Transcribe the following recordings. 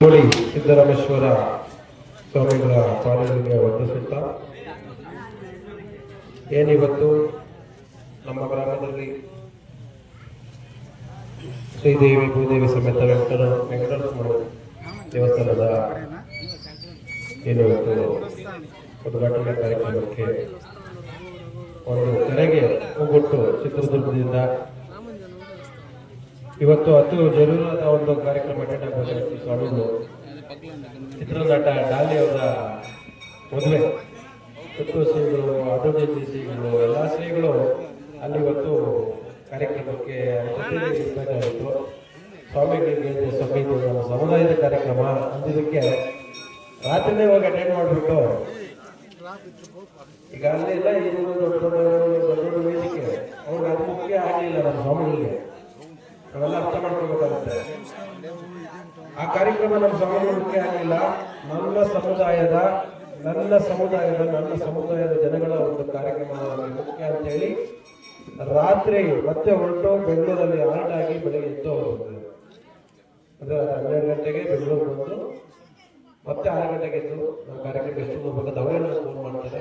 ಕೋಳಿ ಸಿದ್ದರಾಮೇಶ್ವರ ಸ್ವಾಮಿಗಳ ಪಾದಗಳಿಗೆ ವಂದಿಸುತ್ತಾ, ಏನಿವತ್ತು ನಮ್ಮ ಗ್ರಾಮದಲ್ಲಿ ಶ್ರೀದೇವಿ ಭೂದೇವಿ ಸಮೇತ ವೆಂಕಟ ವೆಂಕಟರಮಣ ದೇವಸ್ಥಾನದ ಏನಿವತ್ತು ಉದ್ಘಾಟನಾ ಕಾರ್ಯಕ್ರಮಕ್ಕೆ ಒಂದು ಕರೆಗೆ ಹೋಗೊಟ್ಟು ಚಿತ್ರದುರ್ಗದಿಂದ ಇವತ್ತು ಅತಿ ಜರೂರಾದ ಒಂದು ಕಾರ್ಯಕ್ರಮ ಅಟೆಂಡ್ ಆಗಬೇಕಾಗಿತ್ತು ಸ್ವಾಮಿಗಳು ಚಿತ್ರನಟ ಡಾಲಿ ಅವರ ಮದುವೆ. ಕುತ್ತು ಶ್ರೀಗಳು ಆರೋಗ್ಯ ಶ್ರೀಗಳು, ಎಲ್ಲ ಶ್ರೀಗಳು ಅಲ್ಲಿ ಇವತ್ತು ಕಾರ್ಯಕ್ರಮಕ್ಕೆ ಇರಬೇಕಾಗಿತ್ತು ಸ್ವಾಮಿಗಳಿಗೆ ಸ್ವಾಮಿ ಸಮುದಾಯದ ಕಾರ್ಯಕ್ರಮ ಅಂದಿದ್ದಕ್ಕೆ ರಾತ್ರಿನೇ ಹೋಗಿ ಅಟೆಂಡ್ ಮಾಡಿಬಿಟ್ಟು ಈಗ ಅಲ್ಲೆಲ್ಲ ದೊಡ್ಡ ದೊಡ್ಡ ವೇದಿಕೆ. ಅವ್ರಿಗೆ ಅದು ಮುಖ್ಯ ಆಗಲಿಲ್ಲ ನಮ್ಮ ಸ್ವಾಮಿಗಳಿಗೆ ನಾವೆಲ್ಲ ಅರ್ಥ ಮಾಡ್ಕೊಳ್ಬೇಕಾಗುತ್ತೆ. ಆ ಕಾರ್ಯಕ್ರಮ ನಮ್ಮ ಸಮಾಜಕ್ಕೆ ಆಗಲಿಲ್ಲ ನನ್ನ ಸಮುದಾಯದ ನನ್ನ ಸಮುದಾಯದ ನನ್ನ ಸಮುದಾಯದ ಜನಗಳ ಒಂದು ಕಾರ್ಯಕ್ರಮ ಮುಖ್ಯ ಅಂತ ಹೇಳಿ ರಾತ್ರಿ ಮತ್ತೆ ಹೊರಟು ಬೆಂಗಳೂರಲ್ಲಿ ಆರ್ಟ್ ಆಗಿ ಬೆಳಗ್ಗೆ ಎದ್ದು ಹೋಗ್ತಾರೆ ಅಂದ್ರೆ ಹನ್ನೆರಡು ಗಂಟೆಗೆ ಬೆಂಗಳೂರು ಬಂದು ಮತ್ತೆ ಆರು ಗಂಟೆಗೆ ಎದ್ದು ನಮ್ಮ ಕಾರ್ಯಕ್ರಮ ಎಷ್ಟು ಹೋಗ್ಬೇಕಂತ ಅವರೇ ಫೋನ್ ಮಾಡ್ತಾರೆ.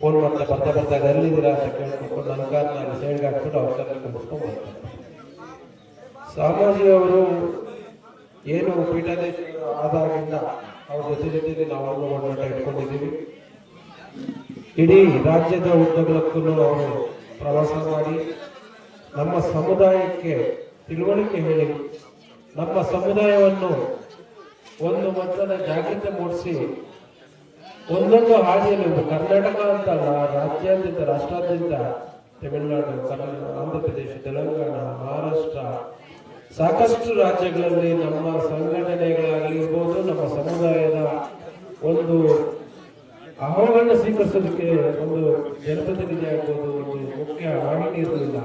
ಫೋನ್ ಮಾಡ್ತಾ ಬರ್ತಾ ಬರ್ತಾ ಎಲ್ಲಿದ್ದೀರಾ ಅಂತ ಕೇಳ್ಕೊಂಡು ನನ್ನ ಕಾರ್ನ ಹಾಕ್ಬಿಟ್ಟು ಅವ್ರ ಕಾರ್ಯಕ್ರಮ ಮುಗಿಸ್ಕೊಂಡು ಬರ್ತಾರೆ ಸ್ವಾಮೀಜಿ ಅವರು ಏನು ಪೀಠದ ಆಧಾರದಿಂದ ಅವ್ರ ಜೊತೆ ಜೊತೆಗೆ ನಾವು ಒಡನಾಟ ಇಟ್ಕೊಂಡಿದ್ದೀವಿ. ಇಡೀ ರಾಜ್ಯದ ಉದ್ದಗಲಕ್ಕೂ ಅವರು ಪ್ರವಾಸ ಮಾಡಿ ನಮ್ಮ ಸಮುದಾಯಕ್ಕೆ ತಿಳುವಳಿಕೆ ಹೇಳಿ ನಮ್ಮ ಸಮುದಾಯವನ್ನು ಒಂದು ಮಟ್ಟದ ಜಾಗೃತಿ ಮೂಡಿಸಿ ಒಂದೊಂದು ಹಾದಿಯಲ್ಲಿ ಕರ್ನಾಟಕ ಅಂತ ರಾಜ್ಯಾದ್ಯಂತ, ರಾಷ್ಟ್ರಾದ್ಯಂತ ತಮಿಳುನಾಡು ಕರ್ನಾಟಕ ಆಂಧ್ರ ಪ್ರದೇಶ ತೆಲಂಗಾಣ, ಮಹಾರಾಷ್ಟ್ರ ಸಾಕಷ್ಟು ರಾಜ್ಯಗಳಲ್ಲಿ ನಮ್ಮ ಸಂಘಟನೆಗಳಾಗಿರ್ಬೋದು ನಮ್ಮ ಸಮುದಾಯದ ಒಂದು ಆಹ್ವಾನ ಸ್ವೀಕರಿಸೋದಕ್ಕೆ ಒಂದು ಜನಪ್ರತಿನಿಧಿ ಆಗ್ಬೋದು ಒಂದು ಮುಖ್ಯ ವಾಹಿನಿ ಇರಲಿಲ್ಲ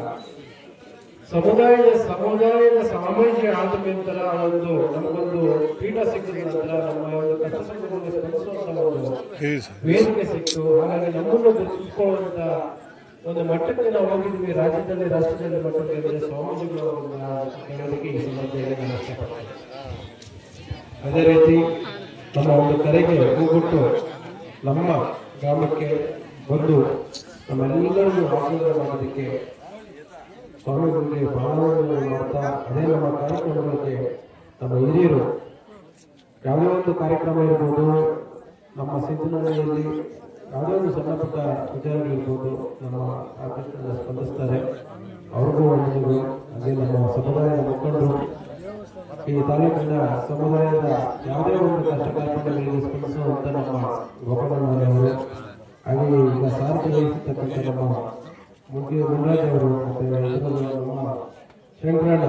ಸಮುದಾಯದ ಸಮುದಾಯದ ಸಾಮಾಜಿಕ ಆದ ನಂತರ ಒಂದು ನಮಗೊಂದು ಪೀಠ ಸಿಕ್ಕಿದ ನಂತರ ನಮ್ಮ ಒಂದು ಕಷ್ಟ ಸ್ಪಂದಿಸುವಂತ ಒಂದು ವೇದಿಕೆ ಸಿಕ್ತು ಹಾಗಾಗಿ ನಮ್ಮನ್ನು ಗುರುತಿಸಿಕೊಳ್ಳುವಂತ ಒಂದು ಮಟ್ಟಕ್ಕೆ ನಾವು ಹೋಗಿದ್ವಿ ರಾಜ್ಯದಲ್ಲಿ, ರಾಷ್ಟ್ರದಲ್ಲಿ ಮಟ್ಟದಲ್ಲಿ ಸ್ವಾಮೀಜಿಗಳು ಹೇಳೋದಕ್ಕೆ ಈ ಸಂದರ್ಭದಲ್ಲಿ ಅದೇ ರೀತಿ ನಮ್ಮ ಒಂದು ಕರೆಗೆ ಹೋಗ್ಬಿಟ್ಟು ನಮ್ಮ ಗ್ರಾಮಕ್ಕೆ ಬಂದು ನಮ್ಮೆಲ್ಲರಿಗೂ ಆಶೀರ್ವಾದ ಮಾಡೋದಕ್ಕೆ ಸ್ವಾಮಿಗಳಿಗೆ ಭಾವನೆಗಳನ್ನು ಮಾಡ್ತಾ ಅದೇ ನಮ್ಮ ಕಾರ್ಯಕ್ರಮಗಳಿಗೆ ನಮ್ಮ ಹಿರಿಯರು ಯಾವುದೇ ಒಂದು ಕಾರ್ಯಕ್ರಮ ಇರ್ಬೋದು ನಮ್ಮ ಸಿದ್ದನಹಳ್ಳಿಯಲ್ಲಿ ಯಾವುದೇ ಒಂದು ಸಣ್ಣ ಪುಟ್ಟ ವಿಚಾರಗಳಿರ್ಬೋದು ನಮ್ಮ ಆಕರ್ಷಣೆ ಸ್ಪಂದಿಸ್ತಾರೆ ಅವ್ರಿಗೂ ಒಂದು ಅದೇ ನಮ್ಮ ಸಮುದಾಯದ ಮುಖಂಡರು ಈ ತಾಲೂಕಿನ ಸಮುದಾಯದ ಯಾವುದೇ ಒಂದು ಕಷ್ಟ ಕಾರ್ಪಣ್ಯಗಳಿಗೆ ಸ್ಪಂದಿಸುವಂತ ನಮ್ಮ ಗೋಪಾಲನವರು ಹಾಗೆ ಈಗ ಸಾರಿಗೆ ವಹಿಸತಕ್ಕಂಥ ನಮ್ಮ ಮುಖ್ಯ ಮುನ್ರಾಜ್ ಅವರು ಮತ್ತೆ ನಮ್ಮ ಶಂಕರಣ್ಣ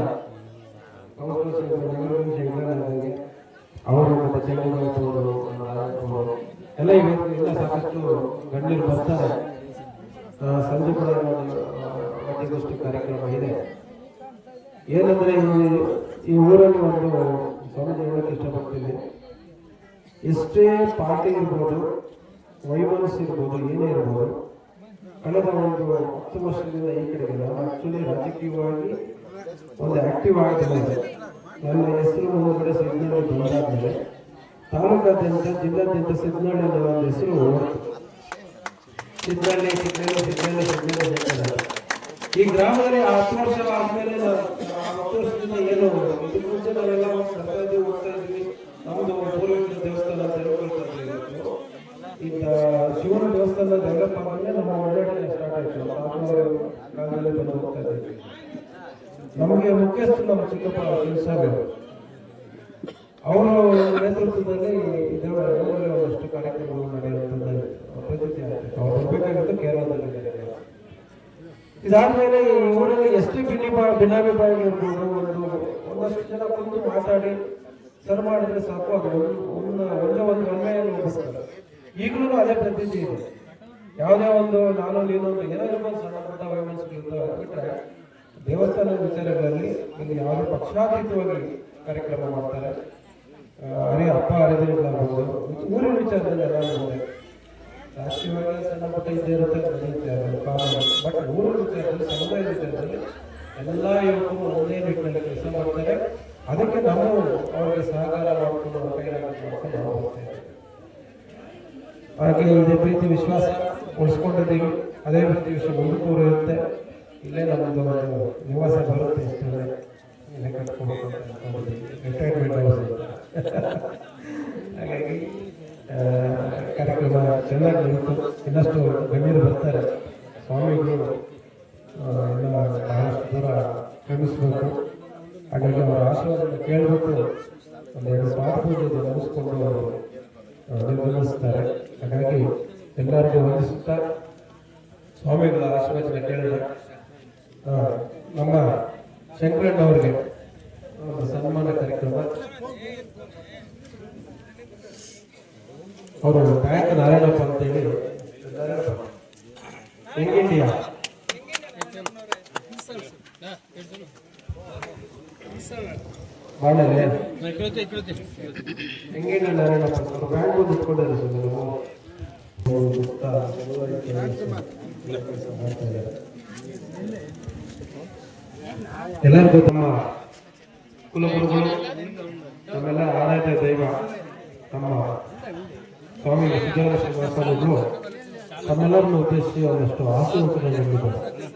ಶಂಕರಣ್ಣ, ಶಂಕರಣ್ಣ. ಅವರು ನಮ್ಮ ಎಲ್ಲ ಈಗ ಸಾಕಷ್ಟು ಗಣ್ಯರು ಬರ್ತಾರೆ. ಸಂಜೆ ಕೂಡ ಕಾರ್ಯಕ್ರಮ ಇದೆ. ಏನಂದ್ರೆ ಈ ಊರಲ್ಲಿ ಒಂದು ಸ್ವಾಮೀಜಿ ಹೇಳಕ್ಕೆ ಇಷ್ಟಪಡ್ತೀನಿ. ಎಷ್ಟೇ ಪಾರ್ಟಿ ಇರ್ಬೋದು, ವೈಮನಸ್ ಇರ್ಬೋದು, ಏನೇ ಇರ್ಬೋದು, ಕಳೆದ ಒಂದು ಹತ್ತು ವರ್ಷದಿಂದ ಈ ನಾನು ಆಕ್ಚುಲಿ ರಾಜಕೀಯವಾಗಿ ಒಂದು ಆಕ್ಟಿವ್ ಆಗಿದ್ದೇನೆ ನನ್ನ ಹೆಸರು ಒಂದು ಕಡೆ ಸಿದ್ದನಹಳ್ಳಿ ಬಂದಾದ್ಮೇಲೆ ತಾಲೂಕಾದ್ಯಂತ ಜಿಲ್ಲಾದ್ಯಂತ ಸಿದ್ದನಹಳ್ಳಿ ಅನ್ನೋ ಒಂದು ಹೆಸರು. ಸಿದ್ದನಹಳ್ಳಿ ಸಿದ್ದನಹಳ್ಳಿ ಸಿದ್ದನಹಳ್ಳಿ ಸಿದ್ದನಹಳ್ಳಿ ಈ ಗ್ರಾಮದಲ್ಲಿ ಹತ್ತು ವರ್ಷ ಆದ್ಮೇಲೆ ಹತ್ತು ವರ್ಷದಿಂದ ಏನು ಇದಕ್ಕೆ ಮುಂಚೆ ನಾವೆಲ್ಲ ಹೋಗ್ತಾ ದೇವಸ್ಥಾನ ಅಂತ ಇವತ್ತು. ಈಗ ಶಿವನ ದೇವಸ್ಥಾನ ಡೆವಲಪ್ ಆದ್ಮೇಲೆ ನಮ್ಮ ನಮಗೆ ಮುಖ್ಯಸ್ಥರು ನಮ್ಮ ಚಿಕ್ಕಪ್ಪ ತಿಳಿಸಬೇಕು ಅವರ ನೇತೃತ್ವದಲ್ಲಿ ಒಂದಷ್ಟು ಕಾರ್ಯಕ್ರಮಗಳು ನಡೆಯುತ್ತದೆ ಅವ್ರು ಬರಬೇಕಾಗಿತ್ತು ಕೇರಳದಲ್ಲಿ. ಇದಾದ್ಮೇಲೆ ಈ ಎಷ್ಟು ಭಿನ್ನಿಮಾ ಭಿನ್ನ ಭಿನ್ನಾಭಿಪ್ರಾಯ ಇರ್ಬೋದು. ಒಂದು, ಒಂದಷ್ಟು ಜನ ಕುಂತು ಮಾತಾಡಿ, ಸರ್ ಮಾಡಿದ್ರೆ ಸಾಕು, ಅದು ಒಂದು ಒಂದು, ಒಂದೇ ಹೋಗಿಸ್ತಾರೆ ಈಗಲೂ ಅದೇ ಪ್ರತಿಜ್ಞೆ ಇದೆ. ಯಾವುದೇ ಒಂದು, ನಾನು, ನೀನು ಏನಾದ್ರು ಒಂದು ಸಣ್ಣ ದೇವಸ್ಥಾನದ ವಿಚಾರಗಳಲ್ಲಿ ಇಲ್ಲಿ ಯಾವುದೇ ಪಕ್ಷಾತೀತವಾಗಿ ಕಾರ್ಯಕ್ರಮ ಮಾಡ್ತಾರೆ. ಅರೆ ಅಪ್ಪ ಹರಿದಿನಗಳಾಗ್ಬೋದು. ಊರಿನ ವಿಚಾರದಲ್ಲಿ ಎಲ್ಲ ನೋಡಿದೆ. ರಾಷ್ಟ್ರೀಯವಾಗಿ ಸಣ್ಣ ಪುಟ್ಟ ಇದ್ದೇ ಇರುತ್ತೆ ಬಟ್ ಊರಿನ ವಿಚಾರದಲ್ಲಿ, ಸಮುದಾಯದ ವಿಚಾರದಲ್ಲಿ ಎಲ್ಲ ಯುವಕರು ಒಂದೇ ನಿಟ್ಟಿನಲ್ಲಿ ಕೆಲಸ ಮಾಡ್ತಾರೆ. ಅದಕ್ಕೆ ನಾವು ಅವರಿಗೆ ಸಹಕಾರ ಮಾಡಿಕೊಂಡು ಮಾಡ್ಕೊಂಡು ನಾವು ಹೋಗ್ತೇವೆ. ಹಾಗೆ ಇದೇ ಪ್ರೀತಿ, ವಿಶ್ವಾಸ ಉಳಿಸ್ಕೊಂಡಿದ್ದೀವಿ. ಅದೇ ಪ್ರೀತಿ ವಿಶ್ವ ಮುಂದಕ್ಕೂ ಇರುತ್ತೆ ಇಲ್ಲೇ ನಮ್ಮದು ಒಂದು ನಿವಾಸ ಬರುತ್ತೆ ಇಷ್ಟೇ ರಿಟೈರ್ಮೆಂಟ್ ಹಾಗಾಗಿ ಕಾರ್ಯಕ್ರಮ ಚೆನ್ನಾಗಿ ನಡೀತು ಇನ್ನಷ್ಟು ಗಣ್ಯರು ಬರ್ತಾರೆ. ಸ್ವಾಮಿಗಳು ಎಲ್ಲ ಬಹಳಷ್ಟು ದೂರ ಕ್ರಮಿಸಬೇಕು ಹಾಗಾಗಿ ಅವರ ಆಶೀರ್ವಾದ ಕೇಳಬೇಕು ಒಂದೆರಡು ಪಾಠಪೂಜೆ ನಡೆಸ್ಕೊಂಡು ಅವರು ಆ, ನಿರ್ಗಮಿಸ್ತಾರೆ. ಹಾಗಾಗಿ ಎಲ್ಲರಿಗೂ ವಂದಿಸುತ್ತಾ ಸ್ವಾಮಿಗಳ ಆಶೀರ್ವಚನ ಕೇಳಿದ ಶಂಕರಣ್ಣ ಅವರಿಗೆ ಸನ್ಮಾನ ಕಾರ್ಯಕ್ರಮ. ಅವರು ಗಾಯಕ ನಾರಾಯಣಪ್ಪ ಅಂತೇಳಿ ಯಂಗ್ ಇಂಡಿಯಾ ಮಾಡಲೇ? ಇಂಡಿಯಾ ನಾರಾಯಣಪ್ಪ? ಸರ್ ಅವ್ರು ಸುತ್ತ ಚಳುವಳಿಕೆ ಕೆಲಸ ಮಾಡ್ತಾ ಇದ್ದಾರೆ. ಎಲ್ಲರಿಗೂ ತಮ್ಮ ಕುಲಗುರುಗಳು ನಮ್ಮೆಲ್ಲ ಆರಾಧ್ಯ ದೈವ ನಮ್ಮ ಸ್ವಾಮಿ ಸಿದ್ದರಾಮ ಶ್ರೀನಿವಾಸರು ತಮ್ಮೆಲ್ಲರನ್ನು ಉದ್ದೇಶಿಸಿ ಒಂದಷ್ಟು ಆಶೀರ್ವಚನ ನೀಡಿದ್ದಾರೆ